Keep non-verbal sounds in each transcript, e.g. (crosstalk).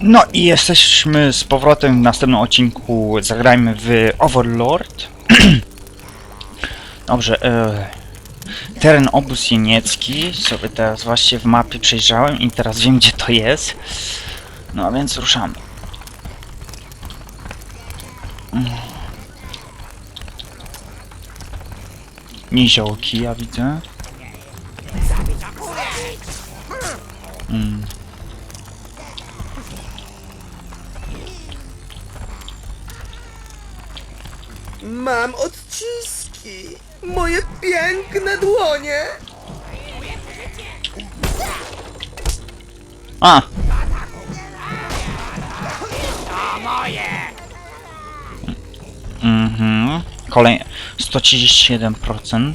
No i jesteśmy z powrotem w następnym odcinku. Zagrajmy w Overlord. (clears throat) Dobrze, e, teren obóz jeniecki. Sobie teraz właśnie w mapie przejrzałem i teraz wiem gdzie to jest. No a więc ruszamy. Mm. Niziołki, ja widzę. Mm. Mam odciski. Moje piękne dłonie. A! Mhm. Kolej 137%.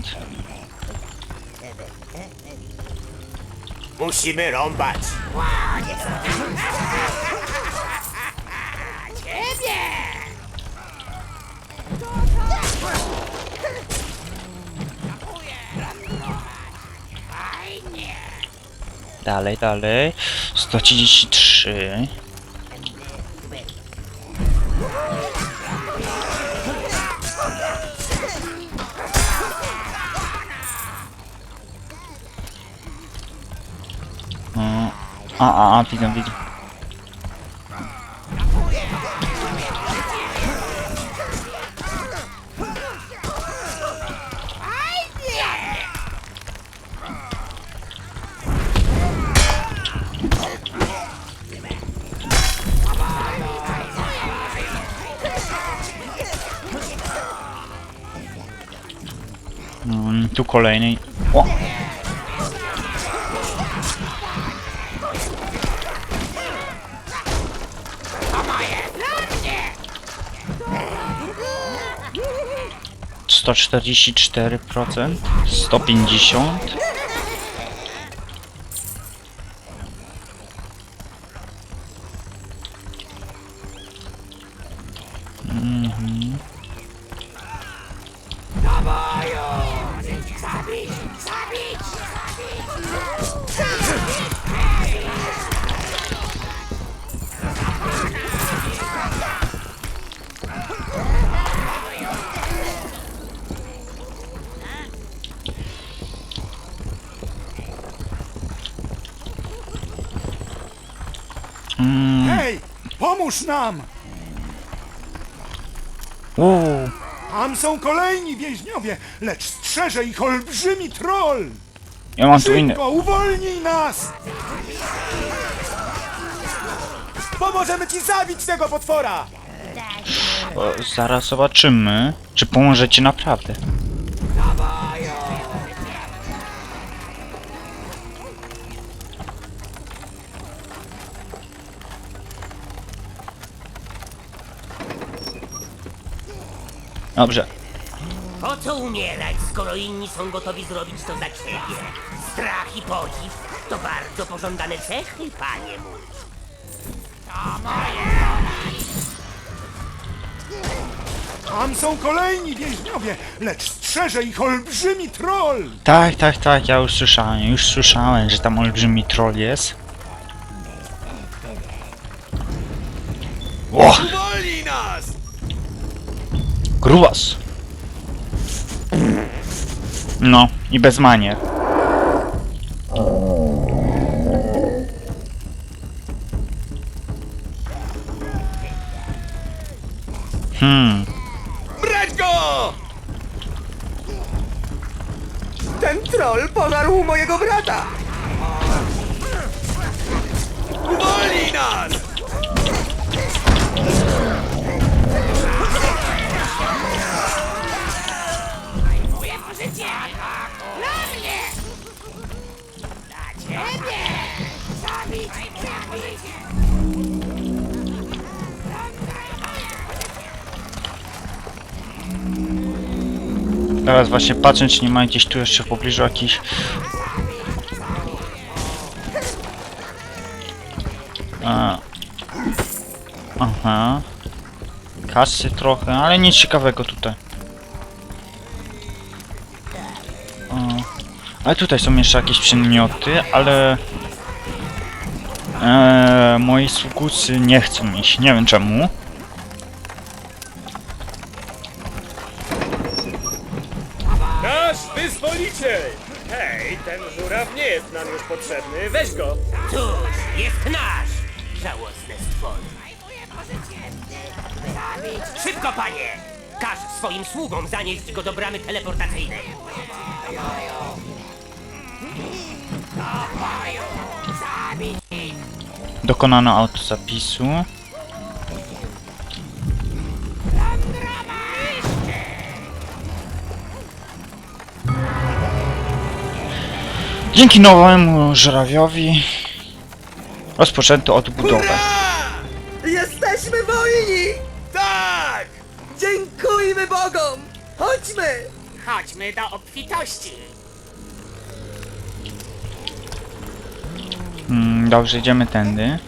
Musimy rąbać. Dalej, dalej. 133. O, A, a, a, widzę, widzę. Kolejny. O! Sto czterdzieści cztery procent, sto pięćdziesiąt. Kolejni więźniowie, lecz strzeże ich olbrzymi troll! ja mam tu inny. Szybko, uwolnij nas! Pomożemy ci zabić tego potwora! O, zaraz zobaczymy, czy pomożecie naprawdę. Dobrze. Po co umierać, skoro inni są gotowi zrobić to za ciebie? Strach i podziw to bardzo pożądane cechy, panie mój. Tam są kolejni więźniowie, lecz strzeże ich olbrzymi troll! Tak, tak, tak, ja już słyszałem, już słyszałem, że tam olbrzymi troll jest. O, Uwolnij nas! grubas! No, i bez manier. Hmm, Brać go! Ten troll pożarł mojego brata. Uwolnij nas! Teraz właśnie patrzę, czy nie ma gdzieś tu jeszcze w pobliżu jakiś... A. Aha. Kasy trochę, ale nic ciekawego tutaj. O. Ale tutaj są jeszcze jakieś przedmioty, ale... Eee, moi sługusy nie chcą iść, nie wiem czemu. Ten żuraw nie jest nam już potrzebny. Weź go! Cóż, jest nasz! Żałosne stwory. Szybko, panie! Każ swoim sługom zanieść go do bramy teleportacyjnej. Dokonano autozapisu. Dzięki nowemu żurawiowi rozpoczęto odbudowę. Jesteśmy wolni! Tak! Dziękujmy Bogom! Chodźmy! Chodźmy do obfitości. Mm, dobrze, idziemy tędy.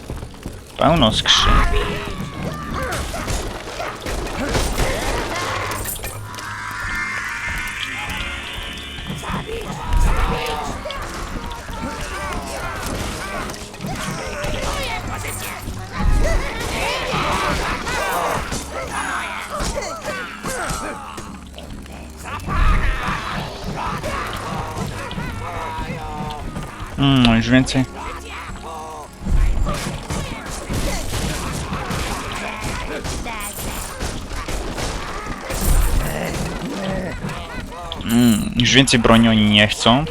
Pełno skrzyń. Mm, już więcej. Mm, już więcej broni oni nie chcą.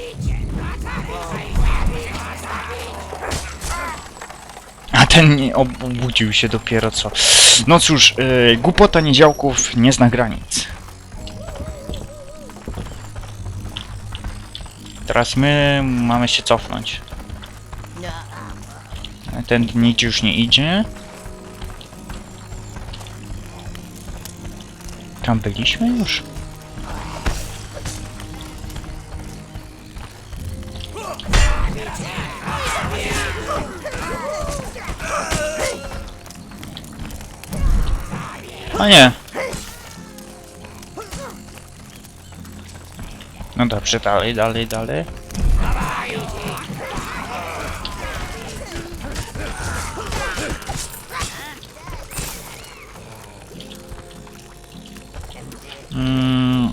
A ten nie ob- obudził się dopiero co. No cóż, yy, głupota niedziałków nie zna granic. Teraz my mamy się cofnąć. Ten nic już nie idzie. Tam byliśmy już? A nie. No dobrze, dalej, dalej, dalej. Mm.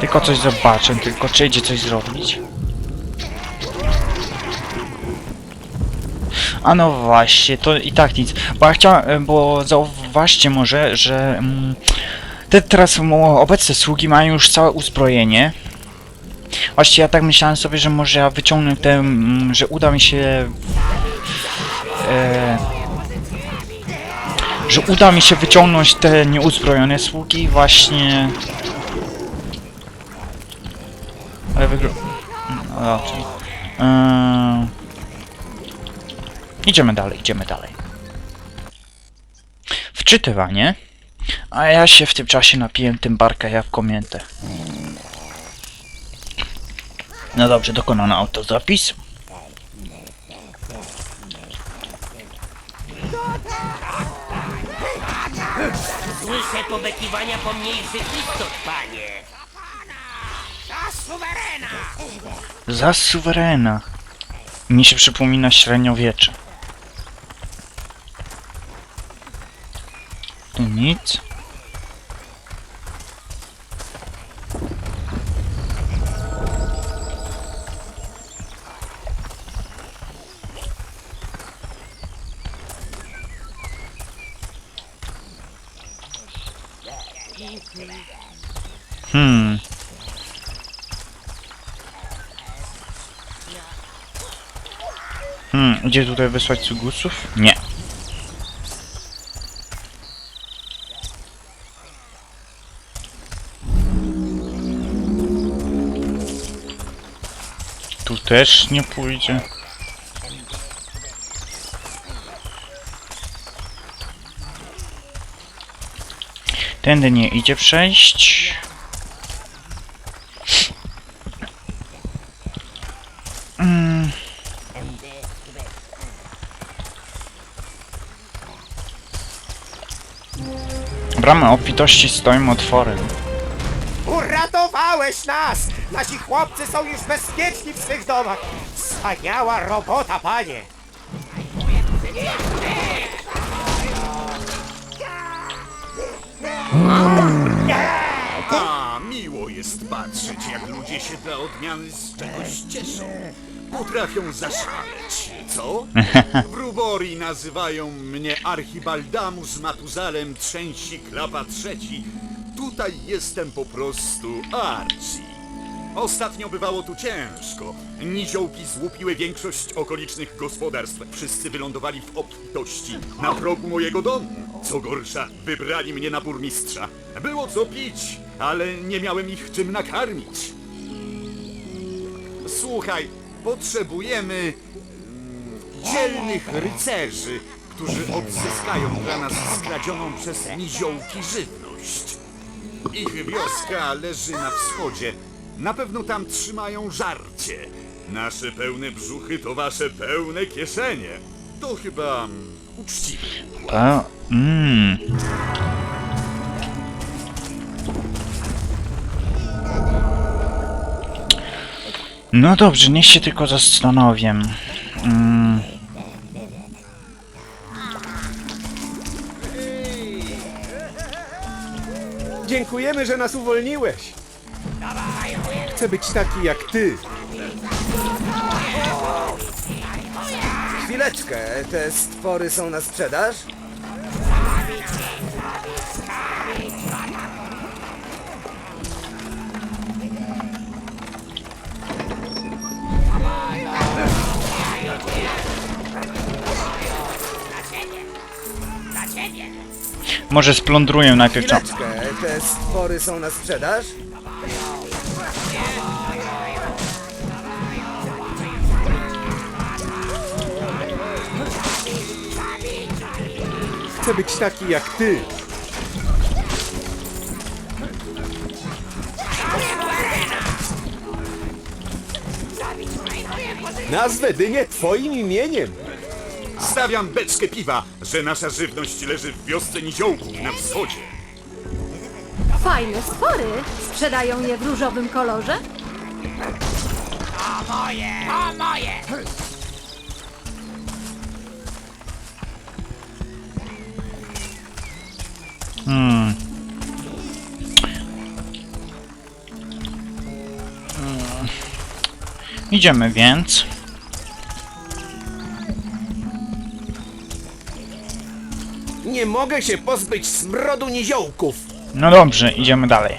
Tylko coś zobaczę, tylko czy idzie coś zrobić. A no właśnie, to i tak nic. Bo ja chciałem, bo zauważcie może, że mm, te teraz obecne sługi mają już całe uzbrojenie. Właśnie ja tak myślałem sobie, że może ja wyciągnę te, mm, że uda mi się e, że uda mi się wyciągnąć te nieuzbrojone sługi właśnie ale wygr... No dobrze. Eee... Idziemy dalej, idziemy dalej. Wczytywanie. A ja się w tym czasie napiłem tym barka jabłko mięte. No dobrze, dokonano autozapis. Słyszę pobekiwania pomniejszych istot, panie. Za suwerena. Mi się przypomina średniowiecze. Nic. Hmm. Hmm, gdzie tutaj wysłać cugusów? Nie. Też nie pójdzie. Tędy nie idzie przejść. Mm. Bramy obfitości stoją otworem. Uratowałeś nas! Nasi chłopcy są już bezpieczni w swych domach! Wspaniała robota, panie! A, miło jest patrzeć, jak ludzie się dla odmiany z czegoś cieszą. Potrafią zaszaleć, co? (laughs) W Ruborii nazywają mnie Archibaldamus Matuzalem Trzęsi Klapa Trzeci. Tutaj jestem po prostu Archie. Ostatnio bywało tu ciężko. Niziołki złupiły większość okolicznych gospodarstw. Wszyscy wylądowali w obfitości na progu mojego domu. Co gorsza, wybrali mnie na burmistrza. Było co pić, ale nie miałem ich czym nakarmić. Słuchaj, potrzebujemy mm, dzielnych rycerzy, którzy odzyskają dla nas skradzioną przez niziołki żywność. Ich wioska leży na wschodzie. Na pewno tam trzymają żarcie. Nasze pełne brzuchy to wasze pełne kieszenie. To chyba mm, uczciwe. A, mm. No dobrze, niech się tylko zastanowię. Mm. Dziękujemy, że nas uwolniłeś! Chcę być taki jak ty! Chwileczkę, te stwory są na sprzedaż? Może splądruję najpierw. Chwileczkę, te stwory są na sprzedaż? Chcę być taki jak ty. Nazwę dynię twoim imieniem. Stawiam beczkę piwa, że nasza żywność leży w wiosce niziołków na wschodzie. Fajne spory. Sprzedają je w różowym kolorze? Hmm. Idziemy więc. Nie mogę się pozbyć smrodu niziołków. No dobrze, idziemy dalej.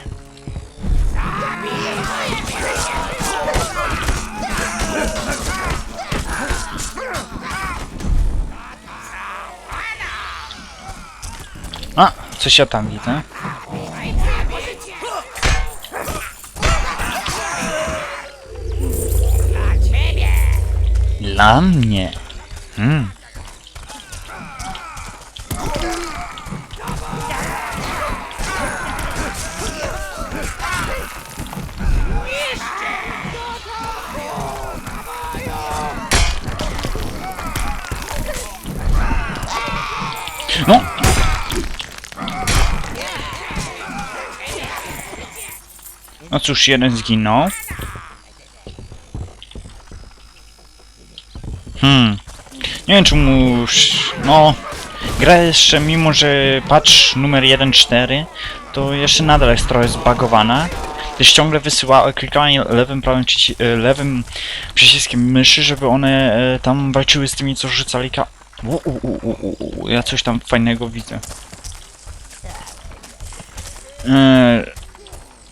A, coś ja tam widzę. Dla mnie. Hmm. No cóż, jeden zginął. Hmm. Nie wiem czemu... No... Gra jeszcze, mimo że patch numer 1.4, to jeszcze nadal jest trochę zbagowana. Też ciągle wysyła klikanie lewym, prawym, e, lewym przyciskiem myszy, żeby one e, tam walczyły z tymi, co rzucali ka... U, u, u, u, u, ja coś tam fajnego widzę. E,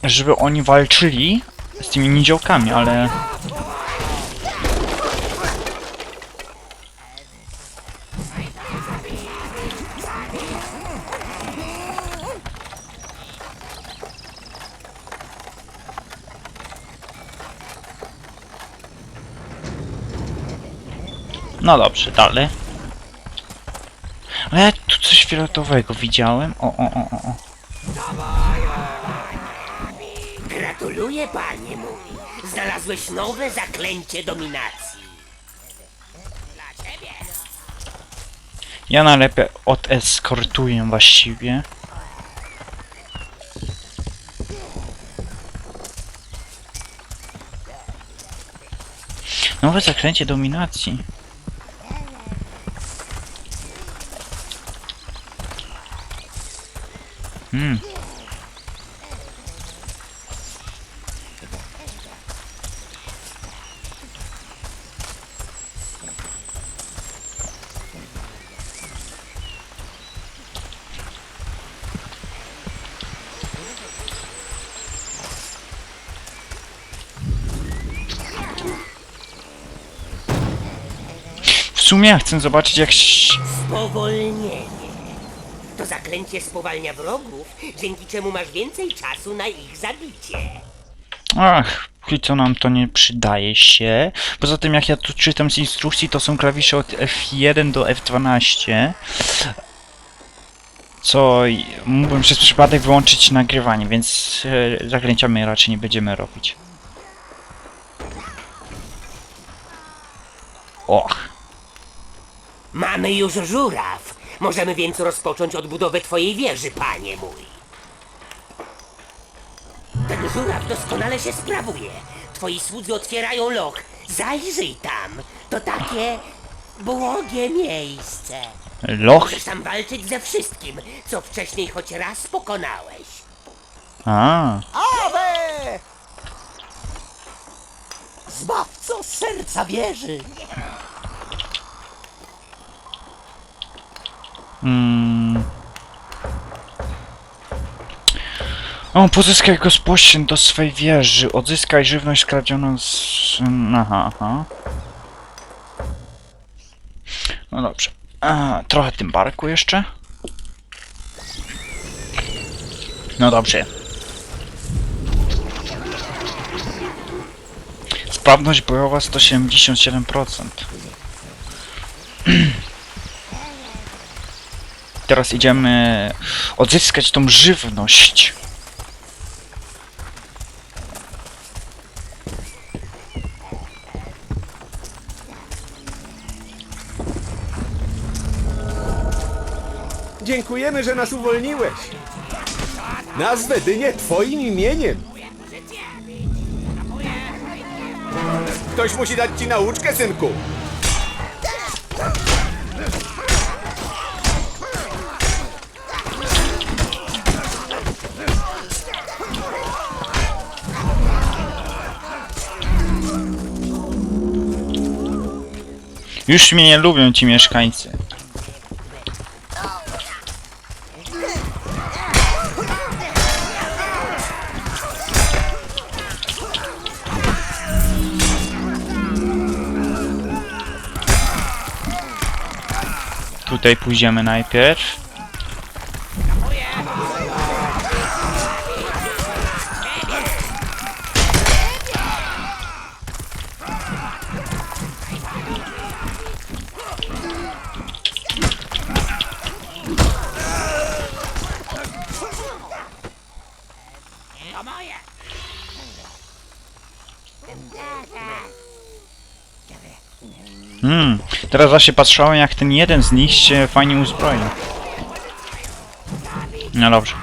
żeby oni walczyli z tymi niziołkami, ale... No dobrze, dalej. Ale ja tu coś fioletowego widziałem. O, o, o, o, panie, panie, mówi. Znalazłeś nowe zaklęcie dominacji. Dla ciebie. Ja najlepiej odeskortuję właściwie. Nowe zaklęcie dominacji. Hmm. Sumie chcę zobaczyć jak... ś- Spowolnienie. To zaklęcie spowalnia wrogów, dzięki czemu masz więcej czasu na ich zabicie. Ach, póki co nam to nie przydaje się. Poza tym jak ja tu czytam z instrukcji, to są klawisze od F1 do F12. Co i- mógłbym przez przypadek wyłączyć nagrywanie, więc e, zaklęcia my raczej nie będziemy robić. Och. Mamy już żuraw. Możemy więc rozpocząć odbudowę twojej wieży, panie mój. Ten żuraw doskonale się sprawuje. Twoi słudzy otwierają loch. Zajrzyj tam. To takie błogie miejsce. Loch? Możesz tam walczyć ze wszystkim, co wcześniej choć raz pokonałeś. A. Awe! Zbawco serca wieży. Mm. O, pozyskaj gospościn do swej wieży. Odzyskaj żywność skradzioną z... Aha, aha. No dobrze. A, trochę tym barku jeszcze. No dobrze. Sprawność bojowa 177%. Teraz idziemy odzyskać tą żywność. Dziękujemy, że nas uwolniłeś. Nazwę dynię twoim imieniem. Ktoś musi dać ci nauczkę, synku. Już mnie nie lubią ci mieszkańcy. Tutaj pójdziemy najpierw. Teraz właśnie patrzałem jak ten jeden z nich się fajnie uzbroił. No dobrze.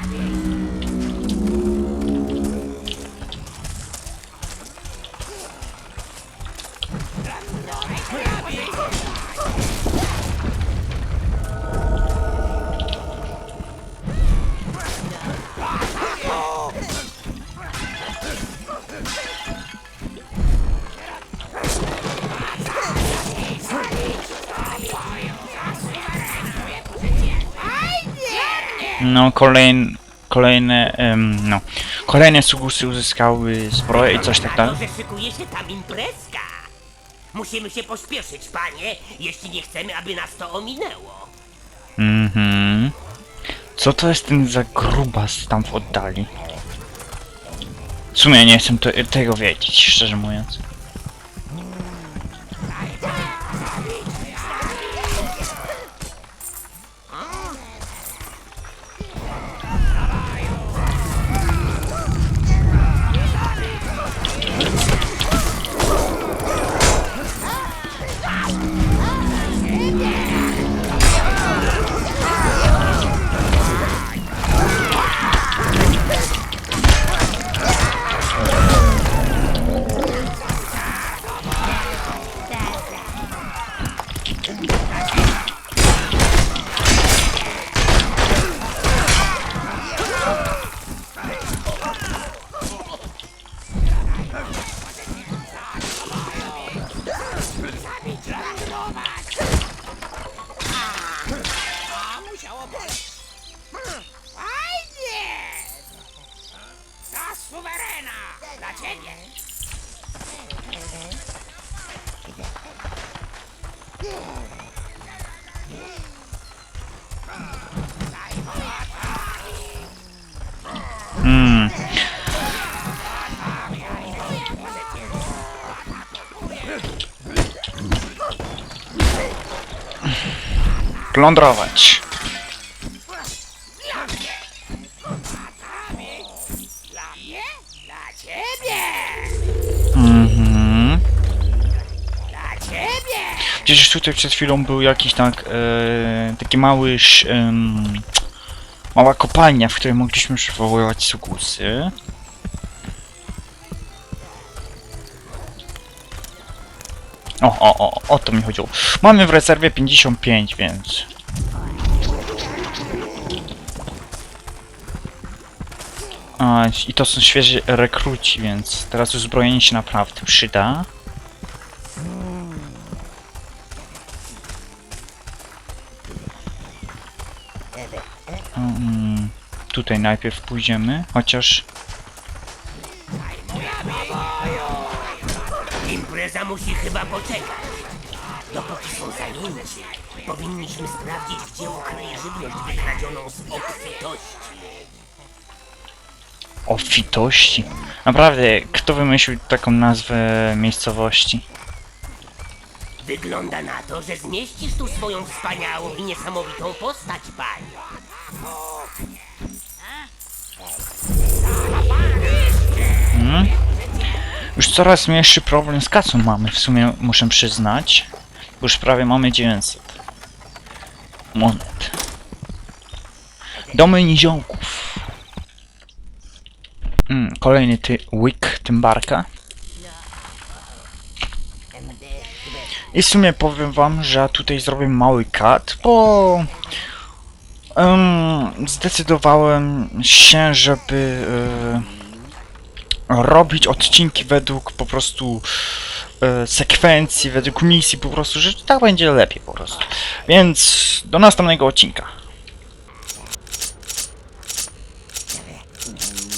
No kolejne, kolejne, em, no, kolejne sugusy uzyskały zbroję i coś tak dalej. Szykuje się tam imprezka. Musimy się pośpieszyć, panie, jeśli nie chcemy, aby nas to ominęło. Mhm. Co to jest ten za grubas tam w oddali? W sumie nie chcę to, tego wiedzieć, szczerze mówiąc. Plądrować. Mhm. Przecież tutaj przed chwilą był jakiś tak, e, taki mały, em, mała kopalnia, w której mogliśmy przywoływać sugusy. O, o, o, o to mi chodziło. Mamy w rezerwie 55, więc... A, I to są świeży rekruci, więc teraz uzbrojenie się naprawdę przyda. Mm, tutaj najpierw pójdziemy, chociaż Impreza musi chyba poczekać. Dopóki są zajęci, powinniśmy sprawdzić, gdzie ukryje żywność wykradzioną z obfitości. o fitości. Naprawdę, kto wymyślił taką nazwę miejscowości? Wygląda na to, że zmieścisz tu swoją wspaniałą i niesamowitą postać, panie. Coraz mniejszy problem z kasą mamy, w sumie muszę przyznać. Już prawie mamy 900 monet. Domy niziołków. Mm, kolejny ty łyk tymbarka. I w sumie powiem wam, że tutaj zrobię mały cut, bo em, zdecydowałem się, żeby e, robić odcinki według po prostu e, sekwencji, według misji po prostu, że tak będzie lepiej po prostu. Więc do następnego odcinka.